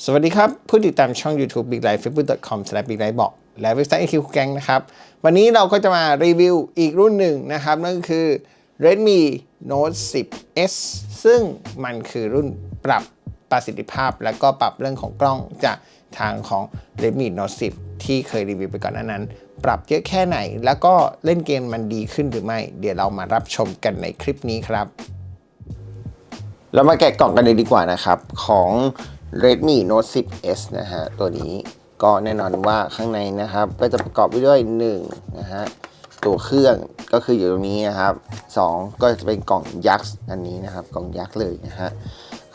สวัสดีครับ ผู้ติดตามช่อง YouTube Big Life facebook.com s l a big life บอกและเว็บไซต์ IQ แกงนะครับ วันนี้เราก็จะมารีวิวอีกรุ่นหนึ่งนะครับ นั่นก็คือ Redmi Note 10s ซึ่งมันคือรุ่นปรับประสิทธิภาพ และก็ปรับเรื่องของกล้องจากทางของ Redmi Note 10 ที่เคยรีวิวไปก่อนหน้านั้น ปรับเยอะแค่ไหน แล้วก็เล่นเกมมันดีขึ้นหรือไม่ เดี๋ยวเรามารับชมกันในคลิปนี้ครับ เรามาแกะกล่องกันเลยดีกว่านะครับของ Redmi Note 10s นะฮะ ตัวนี้ก็แน่นอนว่าข้างในนะครับ ก็จะประกอบไปด้วย1นะฮะตัวเครื่องก็คืออยู่ตรงนี้นะครับ 2 ก็จะเป็นกล่องยักษ์อันนี้นะครับ กล่องยักษ์เลยนะฮะ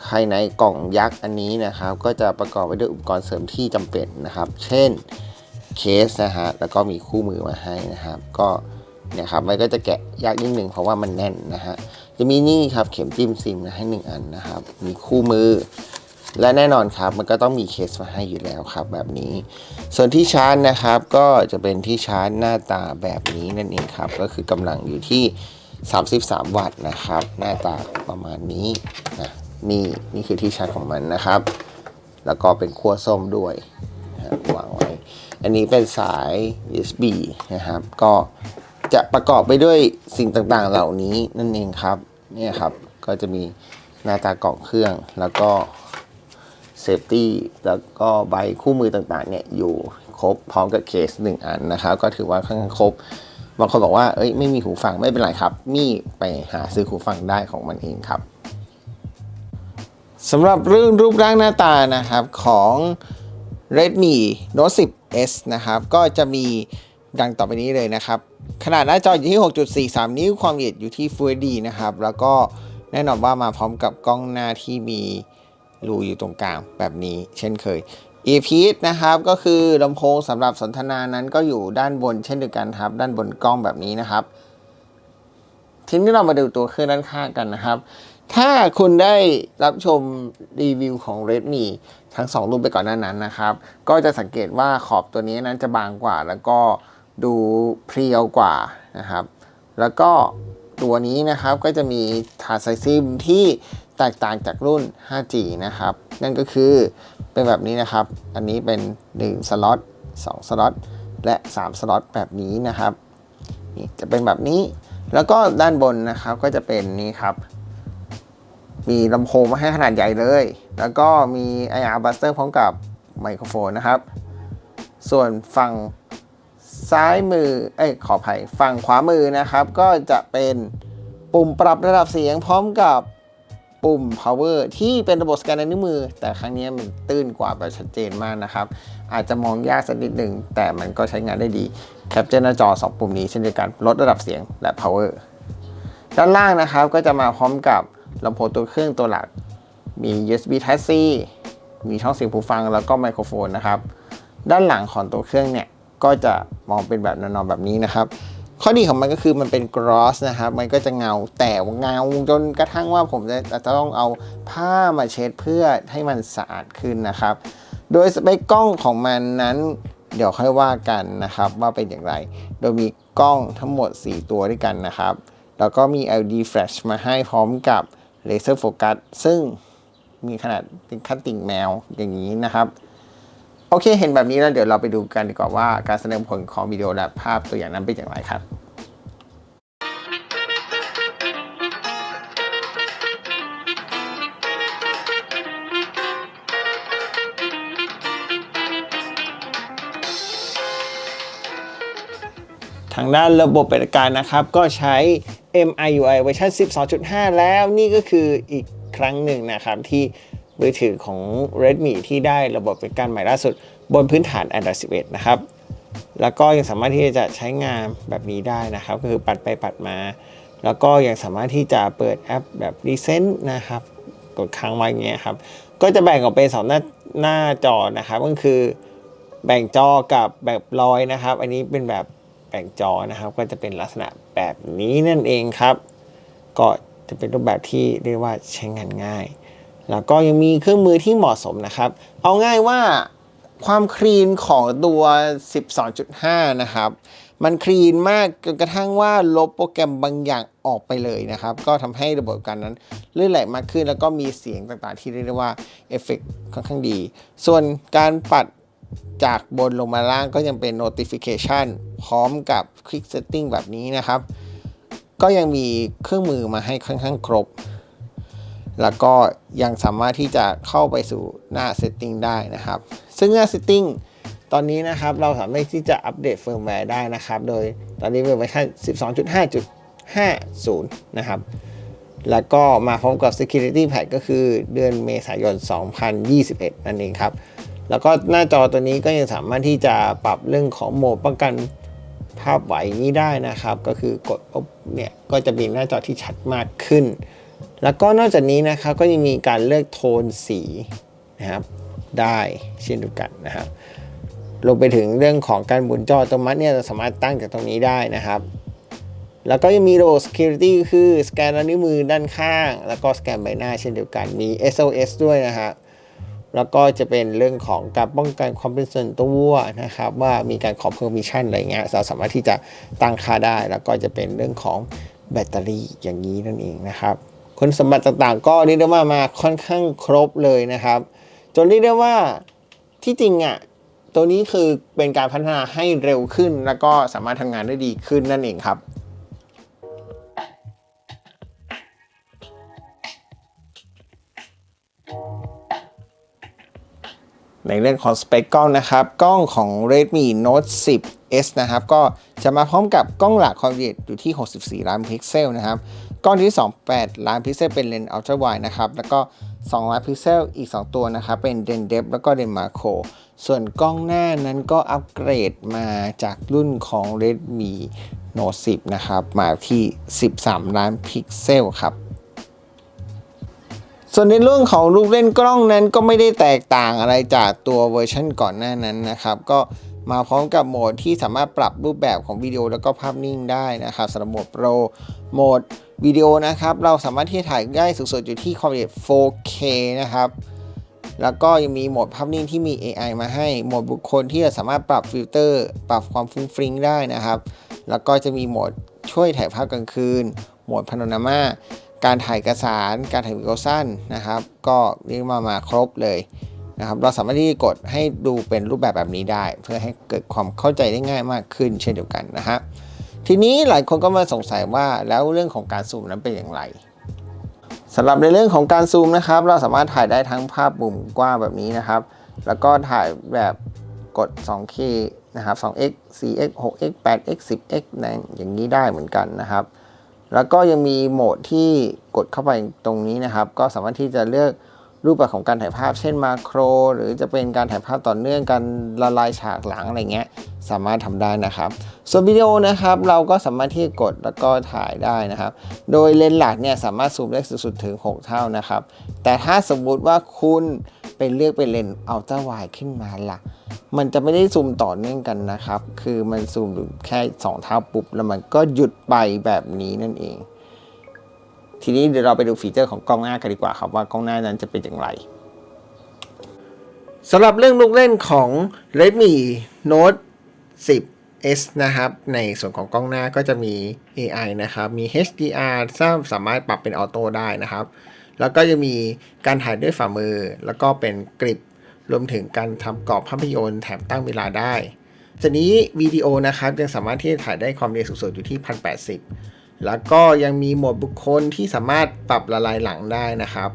ภายในกล่องยักษ์อันนี้นะครับ ก็จะประกอบไปด้วยอุปกรณ์เสริมที่จำเป็นนะครับ เช่นเคสนะฮะแล้วก็มีคู่มือมาให้นะครับ ก็เนี่ยครับมันก็จะแกะยากนิดหนึ่งเพราะว่ามันแน่นนะฮะจะมีนี่ครับเข็มจิ้มซิมมาให้หนึ่งอันนะครับ มีคู่มือ และแน่นอนครับมันก็ต้องมีเคสมาให้อยู่แล้วครับแบบนี้ ส่วนที่ชาร์จนะครับก็จะเป็นที่ชาร์จหน้าตาแบบนี้นั่นเองครับ ก็คือกำลังอยู่ที่ 33 วัตต์นะครับ หน้าตาประมาณนี้นะนี่นี่คือที่ชาร์จของมันนะครับ แล้วก็เป็นขั้วส้มด้วยนะวางไว้ อันนี้เป็นสาย USB นะครับ ก็จะประกอบไปด้วยสิ่งต่างๆเหล่านี้นั่นเองครับ เนี่ยครับ ก็จะมีหน้าตากล่องเครื่องแล้วก็ เซฟตี้แล้วก็ใบคู่มือต่างๆเนี่ยอยู่ครบพร้อมกับเคส 1 อันนะครับ ก็ถือว่าค่อนข้างครบบางคนบอกว่าเอ้ยไม่มีหูฟังไม่เป็นไรครับ นี่ไปหาซื้อหูฟังได้ของมันเองครับสำหรับเรื่องรูปร่างหน้าตานะครับของ Redmi Note 10s นะครับ ก็จะมีดังต่อไปนี้เลยนะครับ ขนาดหน้าจออยู่ที่ 6.43 นิ้วความละเอียดอยู่ที่ Full HD นะครับ แล้วก็แน่นอนว่ามาพร้อมกับกล้องหน้าที่มี รูอยู่ตรงกลางแบบนี้เช่นเคย earpiece นะครับก็คือลำโพงสำหรับสนทนานั้นก็อยู่ด้านบนเช่นเดียวกันครับ ด้านบนกล้องแบบนี้นะครับ ทีนี้เรามาดูตัวเครื่องด้านข้างกันนะครับ ถ้าคุณได้รับชมรีวิวของ Redmi ทั้ง 2 รุ่นไปก่อนหน้านั้นนะครับ ก็จะสังเกตว่าขอบตัวนี้นั้นจะบางกว่า แล้วก็ดูเพรียวกว่านะครับ แล้วก็ตัวนี้นะครับก็จะมีถาดสายซิมที่ แตกต่างจากรุ่น 5G นะครับ นั่นก็คือเป็นแบบนี้นะครับ อันนี้เป็น 1 สล็อต 2 สล็อต และ 3 สล็อตแบบนี้นะครับ นี่จะเป็นแบบนี้ แล้วก็ด้านบนนะครับก็จะเป็นนี่ครับ มีลำโพงมาให้ขนาดใหญ่เลย แล้วก็มี IR Buster พร้อมกับไมโครโฟนนะครับ ส่วนฝั่งซ้ายมือ เอ้ย ขออภัย ฝั่งขวามือนะครับ ก็จะเป็นปุ่มปรับระดับเสียงพร้อมกับ ปุ่ม power ที่เป็นระบบสแกนนิ้วมือ แต่ครั้งนี้มันตื้นกว่าแบบชัดเจนมากนะครับ อาจจะมองยากสักนิดหนึ่งแต่มันก็ใช้งานได้ดีแคปเจอร์หน้าจอ 2 ปุ่มนี้เช่นเดียวกันลดระดับเสียงและ power ด้านล่างนะครับก็จะมาพร้อมกับลำโพงตัวเครื่องตัวหลัก มี USB Type C มีช่องเสียงหูฟังแล้วก็ไมโครโฟนนะครับ ด้านหลังของตัวเครื่องเนี่ยก็จะมองเป็นแบบนอนๆแบบนี้นะครับ ข้อดีของมันก็คือมันเป็น gloss นะครับ มันก็จะเงาแต่เงาจนกระทั่งว่าผมจะจะต้องเอาผ้ามาเช็ดเพื่อให้มันสะอาดขึ้นนะครับ โดยสเปคกล้องของมันนั้น เดี๋ยวค่อยว่ากันนะครับว่าเป็นอย่างไร โดยมีกล้องทั้งหมด 4 ตัวด้วยกันนะครับ แล้วก็มี LED flash มาให้พร้อมกับเลเซอร์โฟกัสซึ่งมีขนาดเป็นคัตติ่งแมวอย่างนี้นะครับ โอเค เห็นแบบนี้แล้วเดี๋ยวเราไปดูกันดีกว่าว่าการแสดงผลของวิดีโอและภาพตัวอย่างนั้นเป็นอย่างไรครับทางด้านระบบปฏิบัติการนะครับ ก็ใช้ MIUI เวอร์ชัน12.5 แล้วนี่ก็คืออีกครั้งหนึ่งนะครับที่ มือถือของ Redmi ที่ได้ระบบเปฏิบัติการใหม่ล่าสุด บนพื้นฐาน Android 11 นะครับ แล้วก็ยังสามารถที่จะใช้งานแบบนี้ได้นะครับ ก็คือปัดไปปัดมา แล้วก็ยังสามารถที่จะเปิดแอปแบบ Recent นะครับ กดค้างไว้เงี้ยครับ ก็จะแบ่งออกเป็นสองหน้าหน้าจอนะครับก็คือแบ่งจอกับแบบลอยนะครับ อันนี้เป็นแบบแบ่งจอนะครับ ก็จะเป็นลักษณะแบบนี้นั่นเองครับ ก็จะเป็นรูปแบบที่เรียกว่าใช้งานง่าย แล้วก็ยังมีเครื่องมือที่เหมาะสมนะครับ เอาง่ายว่าความคลีนของตัว 12.5 นะครับ มันคลีนมากจนกระทั่งว่าลบโปรแกรมบางอย่างออกไปเลยนะครับ ก็ทำให้ระบบการนั้นลื่นไหลมากขึ้น แล้วก็มีเสียงต่างๆ ที่เรียกได้ว่าเอฟเฟกค่อนข้างดี ส่วนการปัดจากบนลงมาล่างก็ยังเป็น notification พร้อมกับ quick setting แบบนี้นะครับ ก็ยังมีเครื่องมือมาให้ค่อนข้างครบ แล้วก็ยังสามารถที่จะเข้าไปสู่หน้า setting ได้นะครับ ซึ่งหน้า setting ตอนนี้นะครับเราสามารถที่จะอัปเดตเฟิร์มแวร์ได้นะครับ โดยตอนนี้เป็นเวอร์ชัน12.5.50 นะครับ แล้วก็มาพร้อมกับ security patch ก็คือเดือนเมษายน 2021 นั่นเองครับ แล้วก็หน้าจอตัวนี้ก็ยังสามารถที่จะปรับเรื่องของโหมดป้องกันภาพไหวนี้ได้นะครับ ก็คือกดปุ๊บเนี่ยก็จะมีหน้าจอที่ชัดมากขึ้น แล้วก็นอกจากนี้นะครับก็ยังมีการเลือกโทนสีนะครับได้เช่นเดียวกันนะครับรวมไปถึงเรื่องของการหมุนจอตโนมัติเนี่ยเราสามารถตั้งจากตรงนี้ได้นะครับ แล้วก็ยังมีระบบ security คือสแกนนิ้วมือด้านข้าง แล้วก็สแกนใบหน้าเช่นเดียวกันมี SOS ด้วยนะครับแล้วก็จะเป็นเรื่องของการป้องกันความเป็นส่วนตัวนะครับ ว่ามีการขอ permission อะไรเงี้ยเราสามารถที่จะตั้งค่าได้ แล้วก็จะเป็นเรื่องของแบตเตอรี่อย่างนี้นั่นเองนะครับ คุณสมบัติต่างๆ ก็เรียกได้ว่ามาค่อนข้างครบเลยนะครับ จนเรียกได้ว่าที่จริงอะตัวนี้คือเป็นการพัฒนาให้เร็วขึ้น แล้วก็สามารถทำงานได้ดีขึ้นนั่นเองครับในเรื่องของสเปคกล้องนะครับ กล้องของ Redmi Note 10 S นะครับ ก็จะมาพร้อมกับกล้องหลักความละเอียดอยู่ที่ 64 ล้านพิกเซลนะครับ กล้องที่ 28 ล้านพิกเซลเป็นเลนส์อัลตร้าไวนะครับ แล้วก็ 2 ล้านพิกเซลอีก 2 ตัวนะครับ เป็นเดนเดฟแล้วก็เดนมาโค ส่วนกล้องหน้านั้นก็อัปเกรดมาจากรุ่นของ Redmi Note 10 นะครับ มาที่ 13 ล้านพิกเซลครับส่วนในเรื่องของลูกเล่นกล้องนั้นก็ไม่ได้แตกต่างอะไรจากตัวเวอร์ชันก่อนหน้านั้นนะครับ ก็มาพร้อมกับโหมดที่สามารถปรับรูปแบบของวิดีโอแล้วก็ภาพนิ่งได้นะครับสำหรับโหมดโปรโหมด วิดีโอนะครับ เราสามารถที่จะถ่ายได้สูงสุดอยู่ที่ความละเอียด 4K นะครับ แล้วก็ยังมีโหมดภาพนิ่งที่มี AI มาให้ โหมดบุคคลที่จะสามารถปรับฟิลเตอร์ ปรับความฟุ้งฟริ้งได้นะครับ แล้วก็จะมีโหมดช่วยถ่ายภาพกลางคืน โหมดพาโนรามา การถ่ายเอกสาร การถ่ายวิดีโอสั้นนะครับ ก็เรียกมามาครบเลยนะครับ เราสามารถที่จะกดให้ดูเป็นรูปแบบแบบนี้ได้ เพื่อให้เกิดความเข้าใจได้ง่ายมากขึ้นเช่นเดียวกันนะฮะ ทีนี้หลายคนก็มาสงสัยว่าแล้วเรื่องของการซูมนั้นเป็นอย่างไรสำหรับในเรื่องของการซูมนะครับ เราสามารถถ่ายได้ทั้งภาพมุมกว้างแบบนี้นะครับ แล้วก็ถ่ายแบบกด 2K นะครับ 2x 4x 6x 8x 10x นะอย่างนี้ได้เหมือนกันนะครับ แล้วก็ยังมีโหมดที่กดเข้าไปตรงนี้นะครับ ก็สามารถที่จะเลือก รูปแบบของการถ่ายภาพเช่นมาโคร หรือจะเป็นการถ่ายภาพต่อเนื่องกันละลายฉากหลังอะไรเงี้ยสามารถทำได้นะครับ ส่วนวิดีโอนะครับเราก็สามารถที่กดแล้วก็ถ่ายได้นะครับ โดยเลนส์หลักเนี่ยสามารถซูมได้สูงสุดถึง 6 เท่านะครับ แต่ถ้าสมมุติว่าคุณไปเลือกเป็นเลนส์อัลตร้าไวด์ขึ้นมาล่ะ มันจะไม่ได้ซูมต่อเนื่องกันนะครับ คือมันซูมอยู่แค่ 2 เท่าปุ๊บแล้วมันก็หยุดไปแบบนี้นั่นเอง ทีนี้เดี๋ยวเราไปดูฟีเจอร์ของกล้องหน้ากันดีกว่าครับว่ากล้องหน้านั้นจะเป็นอย่างไรสำหรับเรื่องลูกเล่นของ Redmi Note 10 S นะครับ ในส่วนของกล้องหน้าก็จะมี AI นะครับ มี HDR สามารถปรับเป็นออโต้ได้นะครับ แล้วก็จะมีการถ่ายด้วยฝ่ามือ แล้วก็เป็นกริปรวมถึงการทำกรอบภาพยนตร์แถมตั้งเวลาได้จากนี้วิดีโอนะครับยังสามารถที่จะถ่ายได้ความเร็วสูงสุดอยู่ที่ 1080 แล้วก็ยังมีหมวดบุคคลที่สามารถปรับละลายหลังได้นะครับ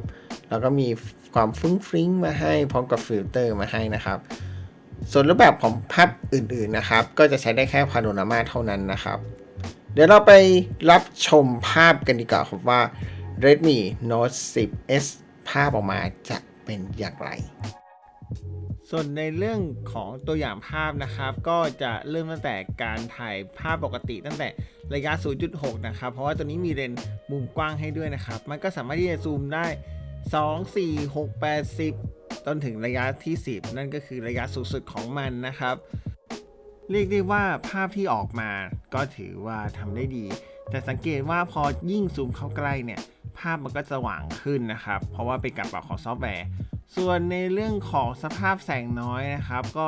แล้วก็มีความฟุ้งฟริ้งมาให้พร้อมกับฟิลเตอร์มาให้นะครับ ส่วนรูปแบบของภาพอื่นๆนะครับ ก็จะใช้ได้แค่พาโนรามาเท่านั้นนะครับ เดี๋ยวเราไปรับชมภาพกันดีกว่าครับว่า Redmi Note 10 S ภาพออกมาจะเป็นอย่างไร ส่วนในเรื่องของตัวอย่างภาพนะครับ ก็จะเริ่มตั้งแต่การถ่ายภาพปกติตั้งแต่ระยะ 0.6 นะครับ เพราะว่าตัวนี้มีเลนส์มุมกว้างให้ด้วยนะครับ มันก็สามารถที่จะซูมได้ 2 4 6 8 10 จนถึงระยะที่ 10 นั่นก็คือระยะสูงสุดของมันนะครับ เรียกได้ว่าภาพที่ออกมาก็ถือว่าทำได้ดี แต่สังเกตว่าพอยิ่งซูมเข้าใกล้เนี่ยภาพมันก็จะสว่างขึ้นนะครับ เพราะว่าเป็นการปรับของซอฟต์แวร์ ส่วนในเรื่องของสภาพแสงน้อยนะครับ ก็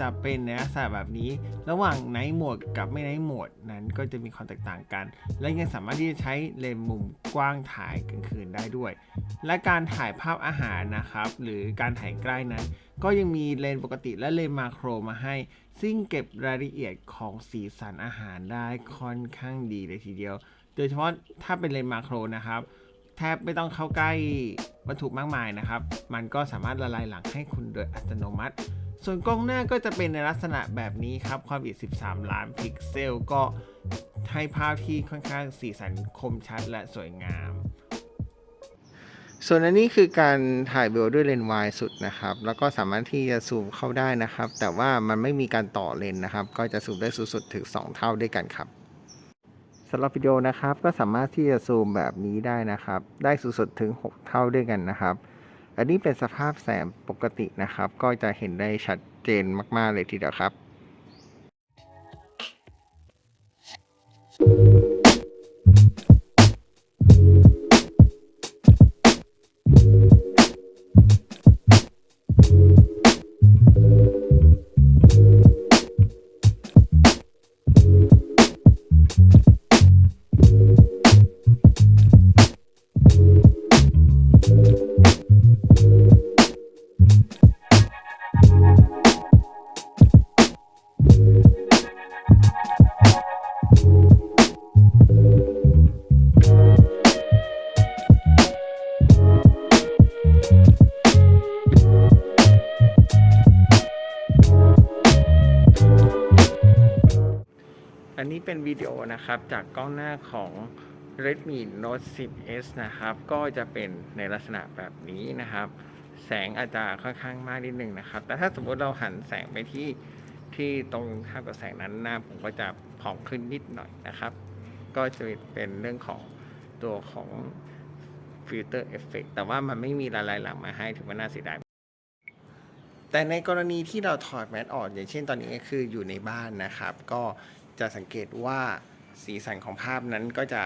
จะเป็นในลักษณะแบบนี้ ระหว่างไนท์โหมดกับไม่ไนท์โหมดนั้นก็จะมีความแตกต่างกัน และยังสามารถที่จะใช้เลนส์มุมกว้างถ่ายกลางคืนได้ด้วย และการถ่ายภาพอาหารนะครับ หรือการถ่ายใกล้นั้น ก็ยังมีเลนส์ปกติและเลนส์มาโครมาให้ ซึ่งเก็บรายละเอียดของสีสันอาหารได้ค่อนข้างดีเลยทีเดียว โดยเฉพาะถ้าเป็นเลนส์มาโครนะครับ แทบไม่ต้องเข้าใกล้วัตถุมากมายนะครับ มันก็สามารถละลายหลังให้คุณโดยอัตโนมัติ ส่วนกล้องหน้าก็จะเป็นในลักษณะแบบนี้ครับ ความละเอียด 13 ล้านพิกเซล ก็ให้ภาพที่ค่อนข้างสีสันคมชัดและสวยงาม ส่วนอันนี้คือการถ่ายวิวด้วยเลนส์วายสุดนะครับ แล้วก็สามารถที่จะซูมเข้าได้นะครับ แต่ว่ามันไม่มีการต่อเลนส์นะครับ ก็จะซูมได้สูงสุดถึง 2 เท่าด้วยกันครับำหรับวิดีโอนะครับ ก็สามารถที่จะซูมแบบนี้ได้นะครับ ได้สูงสุดถึง 6 เท่าด้วยกันนะครับ อันนี้เป็นสภาพแสงปกตินะครับ ก็จะเห็นได้ชัดเจนมาก ๆ เลยทีเดียวครับ วิดีโอนะครับ จากกล้องหน้าของ Redmi Note 10s นะครับ ก็จะเป็นในลักษณะแบบนี้นะครับ แสงอาจจะค่อนข้างมากนิดนึงนะครับ แต่ถ้าสมมติเราหันแสงไปที่ที่ตรงข้ามกับแสงนั้นหน้าผมก็จะผ่องขึ้นนิดหน่อยนะครับ ก็จะเป็นเรื่องของตัวของฟิลเตอร์เอฟเฟกแต่ว่ามันไม่มีละลายหลังมาให้ถือว่าน่าเสียดายแต่ในกรณีที่เราถอดแมสออกอย่างเช่นตอนนี้คืออยู่ในบ้านนะครับ ก็ จะสังเกตว่าสีสันของภาพนั้นก็จะ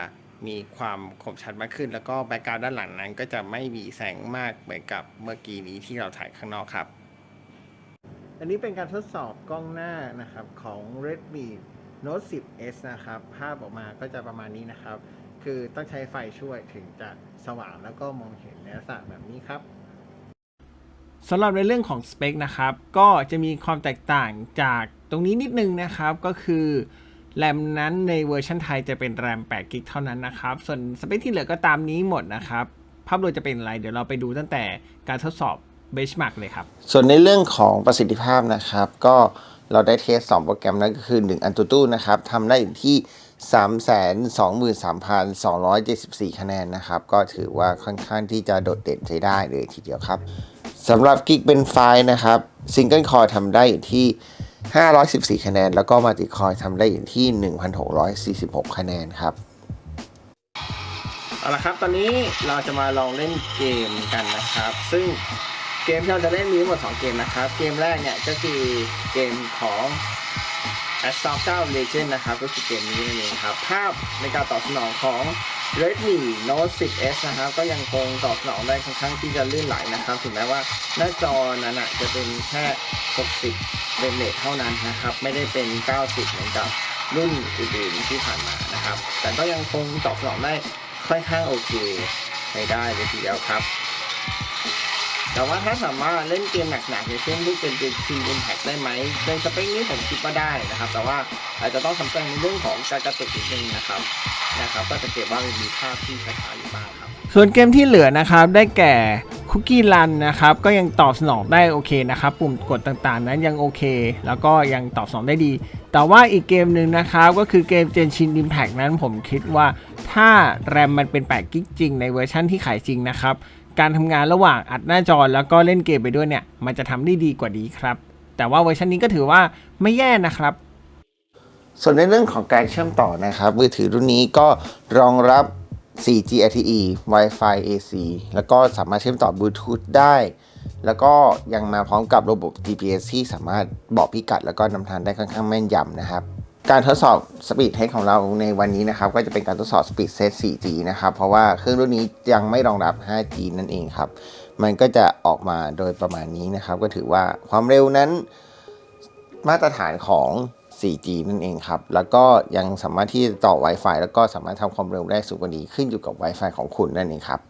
มีความคมชัดมากขึ้น แล้วก็แบ็กกราวด์ด้านหลังนั้น ก็จะไม่มีแสงมากเหมือนกับเมื่อกี้นี้ที่เราถ่ายข้างนอกครับ อันนี้เป็นการทดสอบกล้องหน้านะครับของ Redmi Note 10s นะครับ ภาพออกมาก็จะประมาณนี้นะครับ คือต้องใช้ไฟช่วยถึงจะสว่างแล้วก็มองเห็นในลักษณะแบบนี้ครับสำหรับในเรื่องของสเปคนะครับ ก็จะมีความแตกต่างจาก ตรงนี้นิดนึงนะครับก็คือแรมนั้นในเวอร์ชันไทยจะเป็นแรม8กิกเท่านั้นนะครับ ส่วนสเปคที่เหลือก็ตามนี้หมดนะครับ ภาพรวมจะเป็นอะไร เดี๋ยวเราไปดูตั้งแต่การทดสอบเบชมาร์กเลยครับ ส่วนในเรื่องของประสิทธิภาพนะครับ ก็เราได้เทส 2 โปรแกรมนั่นก็คือ 1 อันตูตู้นะครับทำได้อยู่ที่ 323,274 คะแนนนะครับ ก็ถือว่าค่อนข้างที่จะโดดเด่นใช้ได้เลยทีเดียวครับสำหรับกิกเป็นไฟล์นะครับซิงเกิลคอร์ทำได้อยู่ที่ 514 คะแนน แล้วก็มัลติคอร์ทำได้อยู่ที่ 1,646 คะแนนครับเอาละครับ ตอนนี้เราจะมาลองเล่นเกมกันนะครับ ซึ่งเกมที่เราจะเล่นมีทั้งหมด 2 เกมนะครับ เกมแรกเนี่ยก็คือเกมของ a s t a r 9 Legend นะครับ ก็คือเกมนี้นั่นเองครับ ภาพในการตอบสนองของ Redmi Note 10s นะครับก็ยังคงตอบสนองได้ค่อนข้างที่จะลื่นไหลนะครับ ถึงแม้ว่าหน้าจอนั้นจะเป็นแค่ 60เฟรมเรทเท่านั้นนะครับ ไม่ได้เป็น 90 เหมือนกับรุ่นอื่นๆที่ผ่านมานะครับ แต่ก็ยังคงตอบสนองได้ค่อนข้างโอเคใช้ได้เลยทีเดียวครับ แต่ว่าถ้าสามารถเล่นเกมหนักๆอย่างเช่นที่เป็นเกมทีมอิมแพกได้ไหมในสเปคนี้ผมคิดว่าได้นะครับ แต่ว่าอาจจะต้องทำใจในเรื่องของการกระตุกนิดนึงนะครับ นะครับก็จะเก็บว่ามีภาพที่ช้าๆอยู่บ้างครับส่วนเกมที่เหลือนะครับได้แก่คุกกี้รันนะครับก็ยังตอบสนองได้โอเคนะครับปุ่มกดต่างๆ นั้นยังโอเค แล้วก็ยังตอบสนองได้ดี แต่ว่าอีกเกมหนึ่งนะครับก็คือเกม Genshin Impact นั้นผมคิดว่าถ้าแรมมันเป็น8กิกจริงในเวอร์ชั่นที่ขายจริงนะครับการทำงานระหว่างอัดหน้าจอแล้วก็เล่นเกมไปด้วยเนี่ยมันจะทำได้ดีกว่านี้ครับแต่ว่าเวอร์ชันนี้ก็ถือว่าไม่แย่นะครับ ส่วนในเรื่องของการเชื่อมต่อนะครับ มือถือรุ่นนี้ก็รองรับ 4G LTE Wi-Fi AC แล้วก็สามารถเชื่อมต่อบลูทูธได้ แล้วก็ยังมาพร้อมกับระบบ GPS ที่สามารถบอกพิกัด แล้วก็นำทางได้ค่อนข้างแม่นยำนะครับ การทดสอบสปีดเทสของเราในวันนี้นะครับ ก็จะเป็นการทดสอบสปีดเซต 4G นะครับ เพราะว่าเครื่องรุ่นนี้ยังไม่รองรับ 5G นั่นเองครับ มันก็จะออกมาโดยประมาณนี้นะครับ ก็ถือว่าความเร็วนั้นมาตรฐานของ 4G นั่นเองครับ แล้วก็ยังสามารถที่จะต่อ Wi-Fi แล้วก็สามารถทำความเร็วได้สูงกว่านี้ขึ้นอยู่กับ Wi-Fi ของคุณนั่นเองครับ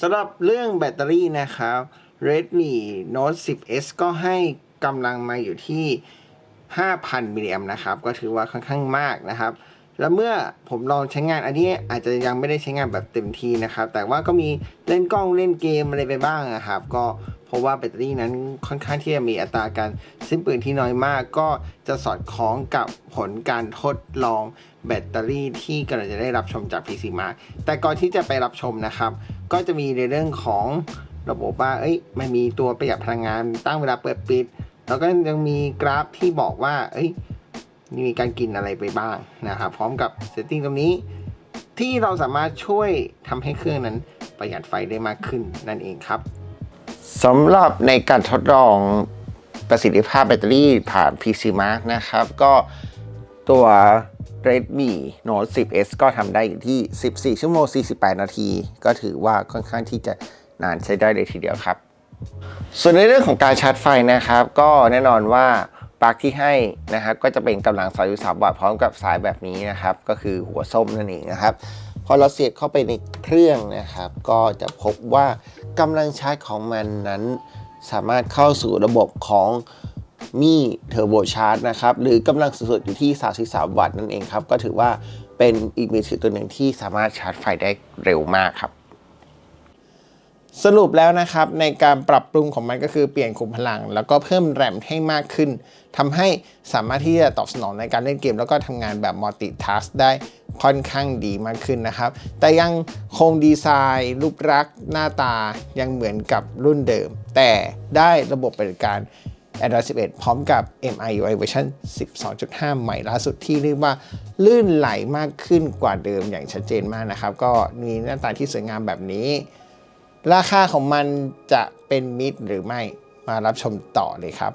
สำหรับเรื่องแบตเตอรี่นะครับ Redmi Note 10s ก็ให้กำลังมาอยู่ที่ 5,000 มิลลิแอมนะครับ ก็ถือว่าค่อนข้างมากนะครับ แล้วเมื่อผมลองใช้งานอันนี้อาจจะยังไม่ได้ใช้งานแบบเต็มที่นะครับ แต่ว่าก็มีเล่นกล้องเล่นเกมอะไรไปบ้างนะครับ ก็เพราะว่าแบตเตอรี่นั้นค่อนข้างที่จะมีอัตราการสิ้นเปลืองที่น้อยมาก ก็จะสอดคล้องกับผลการทดลองแบตเตอรี่ที่กำลังจะได้รับชมจาก PC Mark แต่ก่อนที่จะไปรับชมนะครับ ก็จะมีในเรื่องของระบบว่า เอ้ย มันมีตัวประหยัดพลังงานตั้งเวลาเปิดปิด แล้วก็ยังมีกราฟที่บอกว่า เอ้ย มีการกินอะไรไปบ้างนะครับ พร้อมกับเซตติ้งตรงนี้ที่เราสามารถช่วยทำให้เครื่องนั้นประหยัดไฟได้มากขึ้นนั่นเองครับสำหรับในการทดลองประสิทธิภาพแบตเตอรี่ผ่าน PC Mark นะครับ ก็ตัว Redmi Note 10s ก็ทำได้อยู่ที่ 14 ชั่วโมง 48 นาที ก็ถือว่าค่อนข้างที่จะนานใช้ได้เลยทีเดียวครับ ส่วนในเรื่องของการชาร์จไฟนะครับ ก็แน่นอนว่า ลั๊กที่ให้นะครับก็จะเป็นกำลัง 2.3 วัตต์พร้อมกับสายแบบนี้นะครับ ก็คือหัวส้มนั่นเองนะครับ พอเราเสียบเข้าไปในเครื่องนะครับ ก็จะพบว่ากำลังชาร์จของมันนั้น สามารถเข้าสู่ระบบของมีเทอร์โบชาร์จนะครับ หรือกำลังสูงสุดอยู่ที่ 33 วัตต์นั่นเองครับ ก็ถือว่าเป็นอีกมือถือตัวหนึ่งที่สามารถชาร์จไฟได้เร็วมากครับ สรุปแล้วนะครับในการปรับปรุงของมันก็คือเปลี่ยนขุมพลัง แล้วก็เพิ่มแรมให้มากขึ้นทำให้สามารถที่จะตอบสนองในการเล่นเกม แล้วก็ทำงานแบบมัลติทัสได้ค่อนข้างดีมากขึ้นนะครับ แต่ยังคงดีไซน์รูปลักษณ์หน้าตายังเหมือนกับรุ่นเดิม แต่ได้ระบบปฏิบัติการ Android 11 พร้อมกับ MIUI เวอร์ชัน12.5 ใหม่ล่าสุดที่เรียกว่า ลื่นไหลมากขึ้นกว่าเดิมอย่างชัดเจนมากนะครับ ก็มีหน้าตาที่สวยงามแบบนี้ ราคาของมันจะเป็นมิตรหรือไม่มารับชมต่อเลยครับ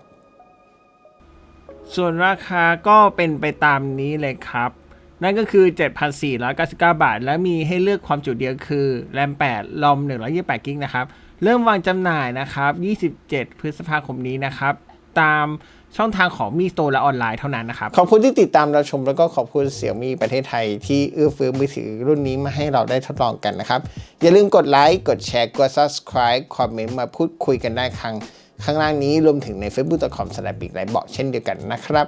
ส่วนราคาก็เป็นไปตามนี้เลยครับ นั่นก็คือ 7,499 บาท และมีให้เลือกความจุเดียวคือแรม 8 ลอม 128กิกนะครับ เริ่มวางจำหน่ายนะครับ 27 พฤษภาคมนี้นะครับ ตาม ช่องทางของมีโซและออนไลน์เท่านั้นนะครับ ขอบคุณที่ติดตามเราชมแล้วก็ขอบคุณเสี่ยมีประเทศไทยที่เอื้อเฟื้อมือถือรุ่นนี้มาให้เราได้ทดลองกันนะครับ อย่าลืมกดไลค์ กดแชร์ กด subscribe คอมเมนต์มาพูดคุยกันได้ครั้งข้างล่างนี้รวมถึงใน facebook.com s l a b i c ไลบอกเช่นเดียวกันนะครับ